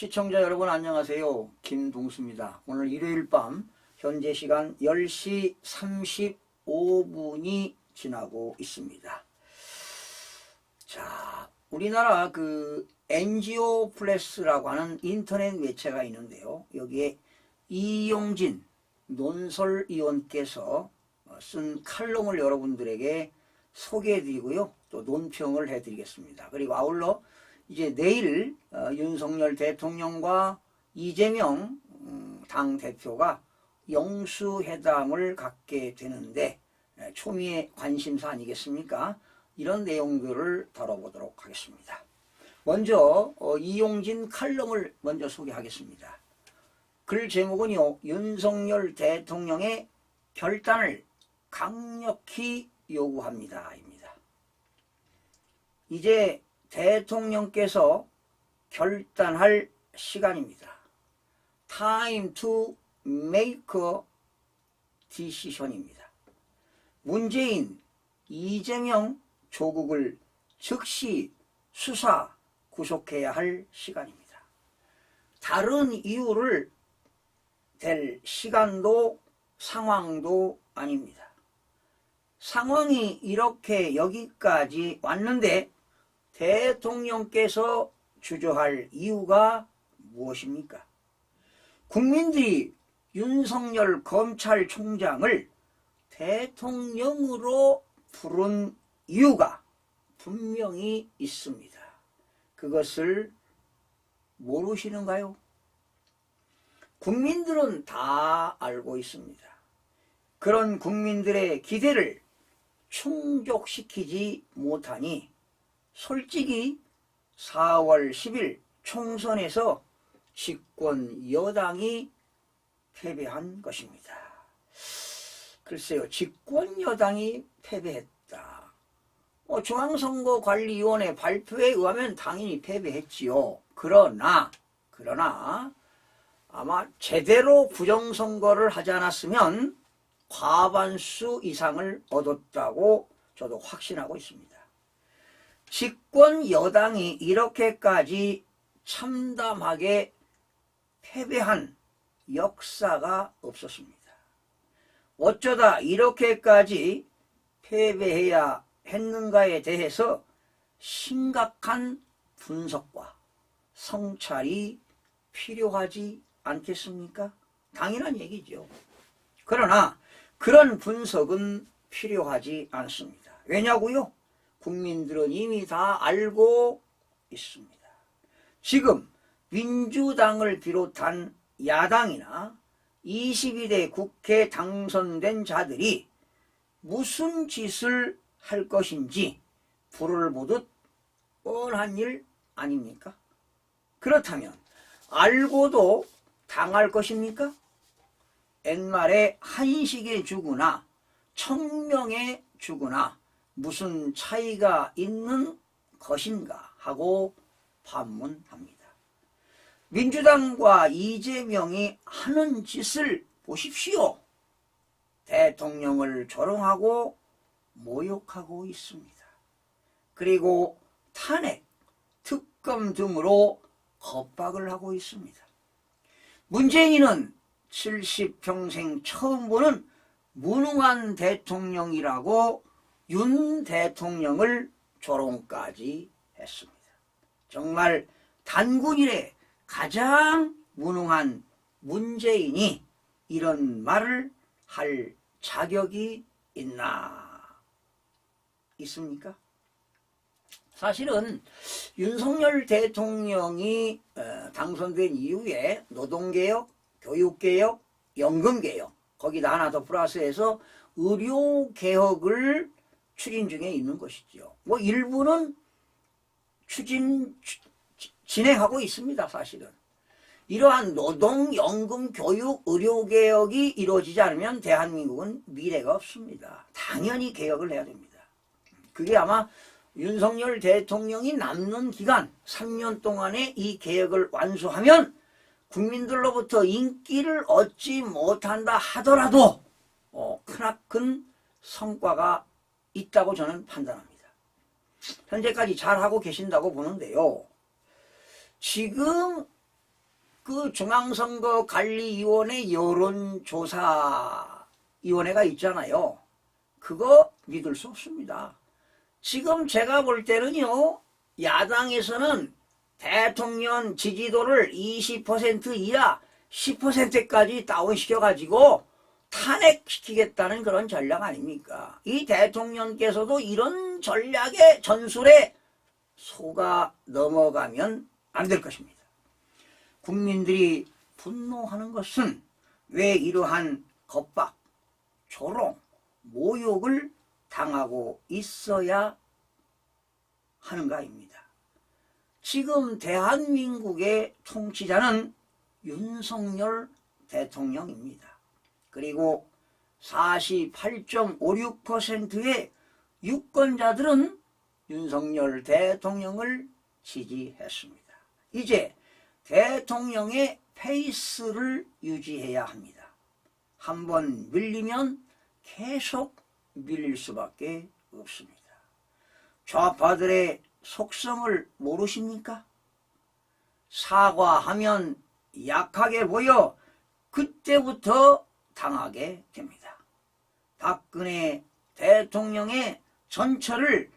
시청자 여러분 안녕하세요. 김동수입니다. 오늘 일요일 밤 현재 시간 10시 35분이 지나고 있습니다. 자, 우리나라 그 NGO 플래스라고 하는 인터넷 매체가 있는데요. 여기에 이용진 논설위원께서 쓴 칼럼을 여러분들에게 소개해드리고요. 또 논평을 해드리겠습니다. 그리고 아울러 이제 내일 어, 윤석열 대통령과 이재명 음, 당 대표가 영수회담을 갖게 되는데 에, 초미의 관심사 아니겠습니까? 이런 내용들을 다뤄보도록 하겠습니다. 먼저 어, 이용진 칼럼을 먼저 소개하겠습니다. 글 제목은요. 윤석열 대통령의 결단을 강력히 요구합니다. 입니다. 이제 대통령께서 결단할 시간입니다. Time to make a decision입니다. 문재인, 이재명 조국을 즉시 수사, 구속해야 할 시간입니다. 다른 이유를 될 시간도 상황도 아닙니다. 상황이 이렇게 여기까지 왔는데 대통령께서 주저할 이유가 무엇입니까? 국민들이 윤석열 검찰총장을 대통령으로 부른 이유가 분명히 있습니다. 그것을 모르시는가요? 국민들은 다 알고 있습니다. 그런 국민들의 기대를 충족시키지 못하니 솔직히 4월 10일 총선에서 집권 여당이 패배한 것입니다. 글쎄요, 집권 여당이 패배했다. 어, 중앙선거관리위원회 발표에 의하면 당연히 패배했지요. 그러나, 그러나, 아마 제대로 부정선거를 하지 않았으면 과반수 이상을 얻었다고 저도 확신하고 있습니다. 집권 여당이 이렇게까지 참담하게 패배한 역사가 없었습니다. 어쩌다 이렇게까지 패배해야 했는가에 대해서 심각한 분석과 성찰이 필요하지 않겠습니까? 당연한 얘기죠. 그러나 그런 분석은 필요하지 않습니다. 왜냐고요? 국민들은 이미 다 알고 있습니다. 지금 민주당을 비롯한 야당이나 22대 국회 당선된 자들이 무슨 짓을 할 것인지 불을 보듯 뻔한 일 아닙니까? 그렇다면 알고도 당할 것입니까? 옛말에 한식에 주거나 청명에 주거나 무슨 차이가 있는 것인가 하고 반문합니다. 민주당과 이재명이 하는 짓을 보십시오. 대통령을 조롱하고 모욕하고 있습니다. 그리고 탄핵, 특검 등으로 겁박을 하고 있습니다. 문재인은 70평생 처음 보는 무능한 대통령이라고 윤 대통령을 조롱까지 했습니다. 정말 단군 이래 가장 무능한 문재인이 이런 말을 할 자격이 있나 있습니까? 사실은 윤석열 대통령이 어, 당선된 이후에 노동개혁, 교육개혁, 연금개혁 거기다 하나 더 플러스해서 의료개혁을 추진 중에 있는 것이죠. 뭐 일부는 추진 진행하고 있습니다. 사실은. 이러한 노동, 연금, 교육, 의료 개혁이 이루어지지 않으면 대한민국은 미래가 없습니다. 당연히 개혁을 해야 됩니다. 그게 아마 윤석열 대통령이 남는 기간 3년 동안에 이 개혁을 완수하면 국민들로부터 인기를 얻지 못한다 하더라도 어, 크나큰 성과가 있다고 저는 판단합니다. 현재까지 잘하고 계신다고 보는데요. 지금 그 중앙선거관리위원회 여론조사위원회가 있잖아요. 그거 믿을 수 없습니다. 지금 제가 볼 때는요, 야당에서는 대통령 지지도를 20% 이하 10%까지 다운시켜가지고 탄핵시키겠다는 그런 전략 아닙니까? 이 대통령께서도 이런 전략의 전술에 속아 넘어가면 안 될 것입니다. 국민들이 분노하는 것은 왜 이러한 겁박, 조롱, 모욕을 당하고 있어야 하는가입니다. 지금 대한민국의 통치자는 윤석열 대통령입니다. 그리고 48.56%의 유권자들은 윤석열 대통령을 지지했습니다. 이제 대통령의 페이스를 유지해야 합니다. 한번 밀리면 계속 밀릴 수밖에 없습니다. 좌파들의 속성을 모르십니까? 사과하면 약하게 보여 그때부터 당하게 됩니다. 박근혜 대통령의 전철을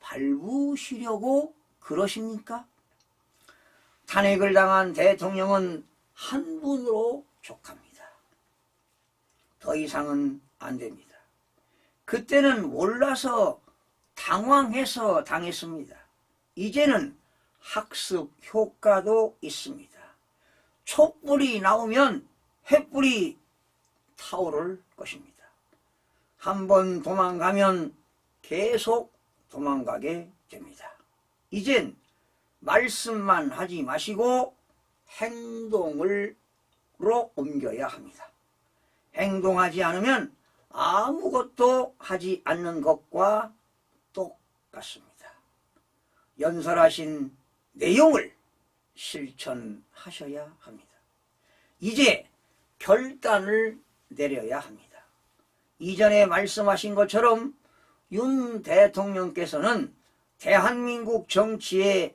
밟으시려고 그러십니까? 탄핵을 당한 대통령은 한 분으로 족합니다. 더 이상은 안 됩니다. 그때는 몰라서 당황해서 당했습니다. 이제는 학습 효과도 있습니다. 촛불이 나오면 횃불이 타오를 것입니다. 한 번 도망가면 계속 도망가게 됩니다. 이젠 말씀만 하지 마시고 행동으로 옮겨야 합니다. 행동하지 않으면 아무것도 하지 않는 것과 똑같습니다. 연설하신 내용을 실천하셔야 합니다. 이제 결단을 내려야 합니다. 이전에 말씀하신 것처럼 윤 대통령께서는 대한민국 정치에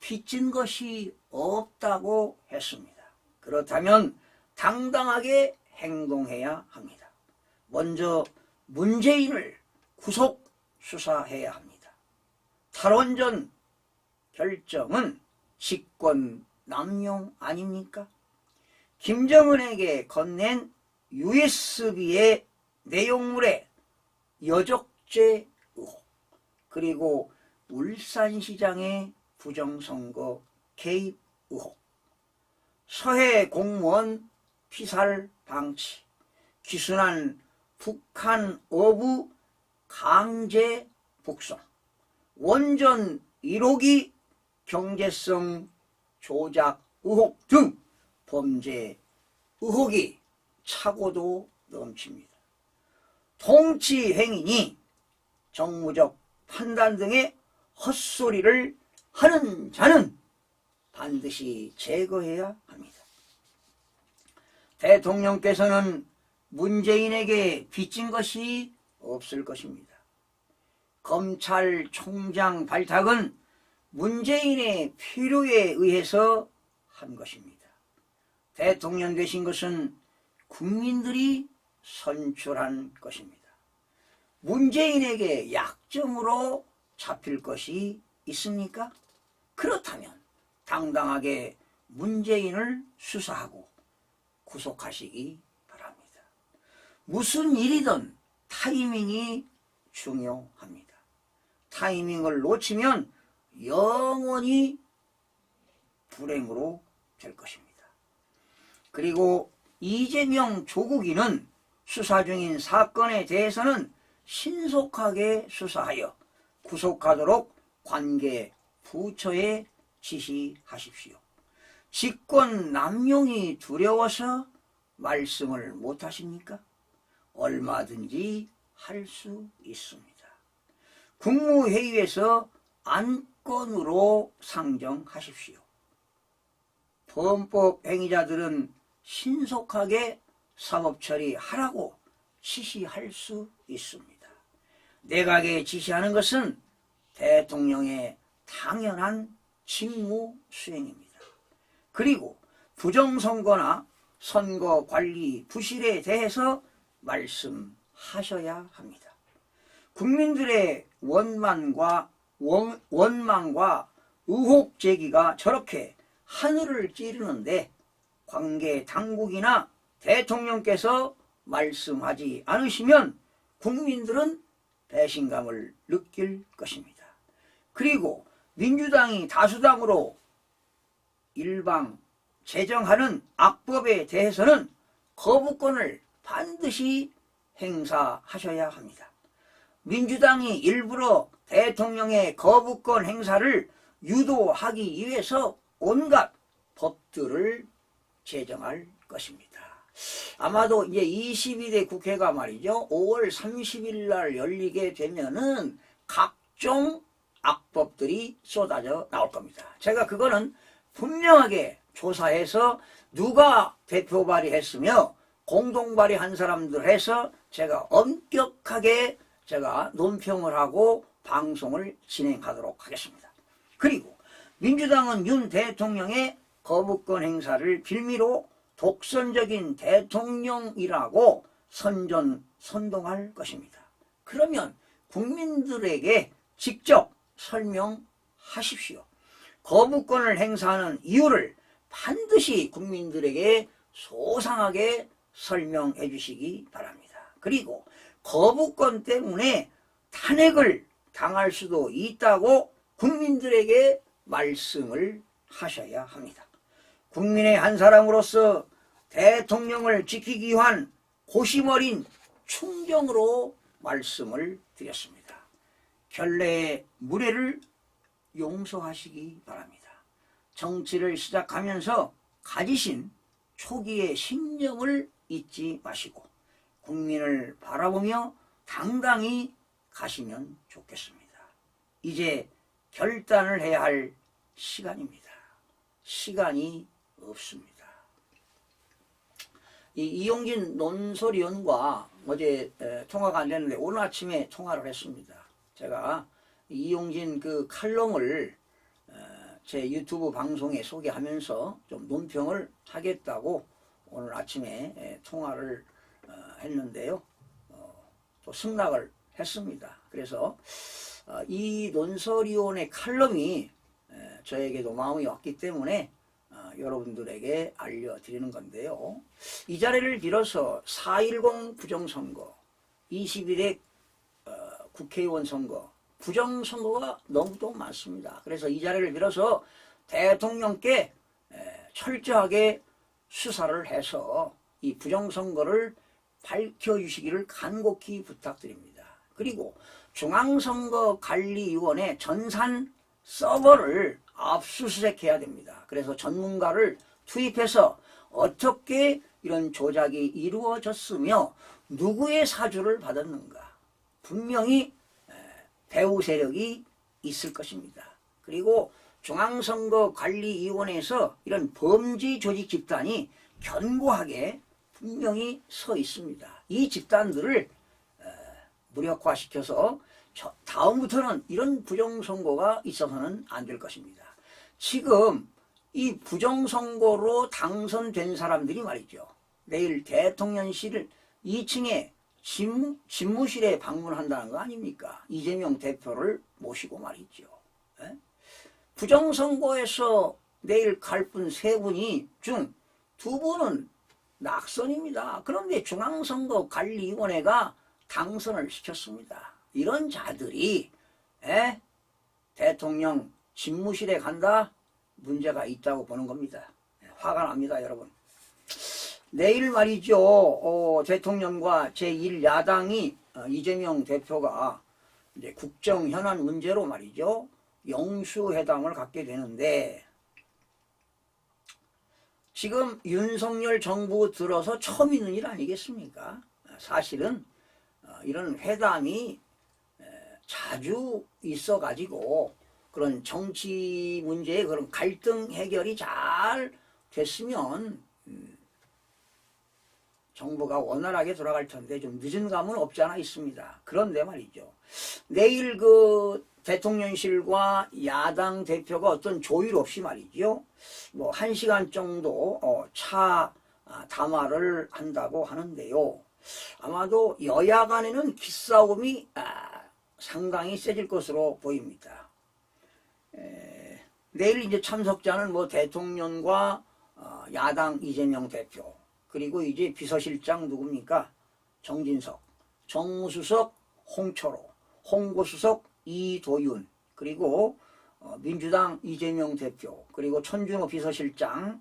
빚진 것이 없다고 했습니다. 그렇다면 당당하게 행동해야 합니다. 먼저 문재인을 구속 수사해야 합니다. 탈원전 결정은 직권 남용 아닙니까? 김정은에게 건넨 USB의 내용물에 여적죄 의혹 그리고 울산시장의 부정선거 개입 의혹 서해 공무원 피살 방치 기순한 북한 어부 강제 북송 원전 1호기 경제성 조작 의혹 등 범죄 의혹이 차고도 넘칩니다. 통치 행위니 정무적 판단 등의 헛소리를 하는 자는 반드시 제거해야 합니다. 대통령께서는 문재인에게 빚진 것이 없을 것입니다. 검찰총장 발탁은 문재인의 필요에 의해서 한 것입니다. 대통령 되신 것은 국민들이 선출한 것입니다. 문재인에게 약점으로 잡힐 것이 있습니까? 그렇다면 당당하게 문재인을 수사하고 구속하시기 바랍니다. 무슨 일이든 타이밍이 중요합니다. 타이밍을 놓치면 영원히 불행으로 될 것입니다. 그리고 이재명 조국이는 수사 중인 사건에 대해서는 신속하게 수사하여 구속하도록 관계 부처에 지시하십시오. 직권 남용이 두려워서 말씀을 못하십니까? 얼마든지 할 수 있습니다. 국무회의에서 안건으로 상정하십시오. 범법 행위자들은 신속하게 사법 처리하라고 지시할 수 있습니다. 내각에 지시하는 것은 대통령의 당연한 직무 수행입니다. 그리고 부정선거나 선거 관리 부실에 대해서 말씀하셔야 합니다. 국민들의 원만과 원, 원망과 의혹 제기가 저렇게 하늘을 찌르는데 관계 당국이나 대통령께서 말씀하지 않으시면 국민들은 배신감을 느낄 것입니다. 그리고 민주당이 다수당으로 일방 제정하는 악법에 대해서는 거부권을 반드시 행사하셔야 합니다. 민주당이 일부러 대통령의 거부권 행사를 유도하기 위해서 온갖 법들을 제정할 것입니다. 아마도 이제 22대 국회가 말이죠. 5월 30일 날 열리게 되면은 각종 악법들이 쏟아져 나올 겁니다. 제가 그거는 분명하게 조사해서 누가 대표 발의했으며 공동 발의한 사람들 해서 제가 엄격하게 제가 논평을 하고 방송을 진행하도록 하겠습니다. 그리고 민주당은 윤 대통령의 거부권 행사를 빌미로 독선적인 대통령이라고 선전 선동할 것입니다. 그러면 국민들에게 직접 설명하십시오. 거부권을 행사하는 이유를 반드시 국민들에게 소상하게 설명해 주시기 바랍니다. 그리고 거부권 때문에 탄핵을 당할 수도 있다고 국민들에게 말씀을 하셔야 합니다. 국민의 한 사람으로서 대통령을 지키기 위한 고심 어린 충정으로 말씀을 드렸습니다. 결례의 무례를 용서하시기 바랍니다. 정치를 시작하면서 가지신 초기의 신념을 잊지 마시고 국민을 바라보며 당당히 가시면 좋겠습니다. 이제 결단을 해야 할 시간입니다. 시간이 없습니다. 이 이용진 논설위원과 어제 에, 통화가 안 됐는데 오늘 아침에 통화를 했습니다. 제가 이용진 그 칼럼을 어, 제 유튜브 방송에 소개하면서 좀 논평을 하겠다고 오늘 아침에 에, 통화를 어, 했는데요. 어, 또 승낙을 했습니다. 그래서 어, 이 논설위원의 칼럼이 에, 저에게도 마음이 왔기 때문에 어, 여러분들에게 알려드리는 건데요. 이 자리를 빌어서 4.10 부정선거, 21대 어, 국회의원 선거, 부정선거가 너무도 많습니다. 그래서 이 자리를 빌어서 대통령께 에, 철저하게 수사를 해서 이 부정선거를 밝혀주시기를 간곡히 부탁드립니다. 그리고 중앙선거관리위원회 전산 서버를 압수수색해야 됩니다. 그래서 전문가를 투입해서 어떻게 이런 조작이 이루어졌으며 누구의 사주를 받았는가 분명히 에, 배후 세력이 있을 것입니다. 그리고 중앙선거관리위원회에서 이런 범죄 조직 집단이 견고하게 분명히 서 있습니다. 이 집단들을 에, 무력화시켜서 저- 다음부터는 이런 부정선거가 있어서는 안 될 것입니다. 지금 이 부정선거로 당선된 사람들이 말이죠. 내일 대통령실을 2층에 집무, 집무실에 방문한다는 거 아닙니까? 이재명 대표를 모시고 말이죠. 예? 부정선거에서 내일 갈 분 세 분이 중 두 분은 낙선입니다. 그런데 중앙선거관리위원회가 당선을 시켰습니다. 이런 자들이 에? 대통령 집무실에 간다? 문제가 있다고 보는 겁니다. 예, 화가 납니다, 여러분. 내일 말이죠. 어, 대통령과 제1야당이 어, 이재명 대표가 이제 국정 현안 문제로 말이죠. 영수회담을 갖게 되는데 지금 윤석열 정부 들어서 처음 있는 일 아니겠습니까? 사실은 어, 이런 회담이 에, 자주 있어가지고 그런 정치 문제의 그런 갈등 해결이 잘 됐으면 음, 정부가 원활하게 돌아갈 텐데 좀 늦은 감은 없지 않아 있습니다. 그런데 말이죠. 내일 그 대통령실과 야당 대표가 어떤 조율 없이 말이죠. 뭐 한 시간 정도 어, 차 아, 담화를 한다고 하는데요. 아마도 여야 간에는 기싸움이 아, 상당히 세질 것으로 보입니다. 에, 내일 이제 참석자는 뭐 대통령과 어, 야당 이재명 대표 그리고 이제 비서실장 누굽니까? 정진석, 정무수석 홍철호, 홍보수석 이도윤 그리고 어, 민주당 이재명 대표 그리고 천준호 비서실장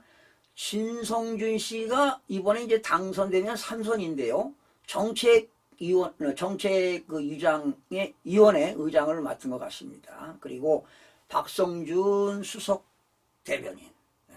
신성준 씨가 이번에 이제 당선되면 삼선인데요. 정책 위원 정책 그 위장의 위원회 의장을 맡은 것 같습니다. 그리고 박성준 수석 대변인. 예.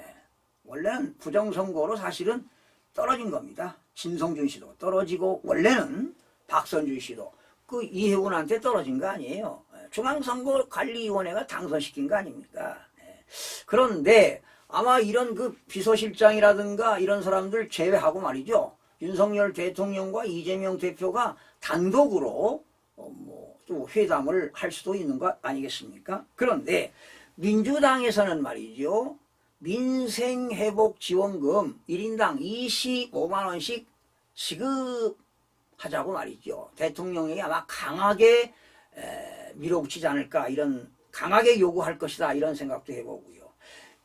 원래는 부정선거로 사실은 떨어진 겁니다. 신성준 씨도 떨어지고 원래는 박선준 씨도 그 이혜훈한테 떨어진 거 아니에요. 예. 중앙선거관리위원회가 당선시킨 거 아닙니까? 예. 그런데 아마 이런 그 비서실장이라든가 이런 사람들 제외하고 말이죠. 윤석열 대통령과 이재명 대표가 단독으로 어, 뭐 또 회담을 할 수도 있는 것 아니겠습니까? 그런데 민주당에서는 말이죠. 민생회복지원금 1인당 25만 원씩 지급하자고 말이죠. 대통령이 아마 강하게 에, 밀어붙이지 않을까 이런 강하게 요구할 것이다 이런 생각도 해보고요.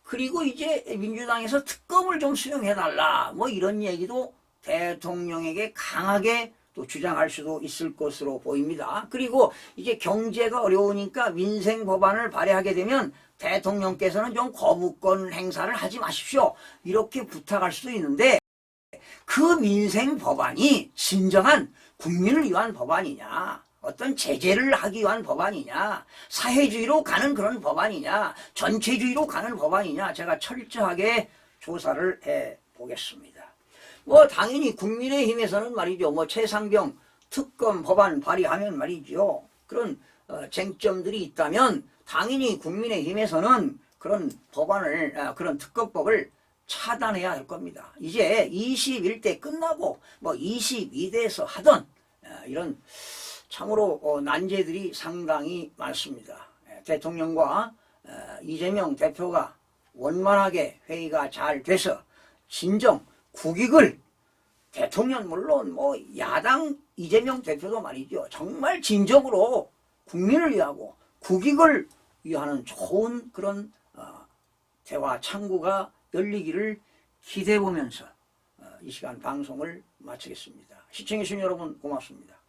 그리고 이제 민주당에서 특검을 좀 수용해달라 뭐 이런 얘기도 대통령에게 강하게 또 주장할 수도 있을 것으로 보입니다. 그리고 이제 경제가 어려우니까 민생 법안을 발의하게 되면 대통령께서는 좀 거부권 행사를 하지 마십시오. 이렇게 부탁할 수도 있는데 그 민생 법안이 진정한 국민을 위한 법안이냐? 어떤 제재를 하기 위한 법안이냐? 사회주의로 가는 그런 법안이냐? 전체주의로 가는 법안이냐? 제가 철저하게 조사를 해 보겠습니다. 뭐 당연히 국민의힘에서는 말이죠. 뭐 최상병 특검 법안 발의하면 말이죠. 그런 어, 쟁점들이 있다면 당연히 국민의힘에서는 그런 법안을 아, 그런 특검법을 차단해야 할 겁니다. 이제 21대 끝나고 뭐 22대에서 하던 아, 이런 참으로 어, 난제들이 상당히 많습니다. 예, 대통령과 어, 이재명 대표가 원만하게 회의가 잘 돼서 진정 국익을 대통령 물론 뭐 야당 이재명 대표도 말이죠. 정말 진정으로 국민을 위하고 국익을 위하는 좋은 그런 어, 대화 창구가 열리기를 기대해 보면서 어, 이 시간 방송을 마치겠습니다. 시청해 주신 여러분 고맙습니다.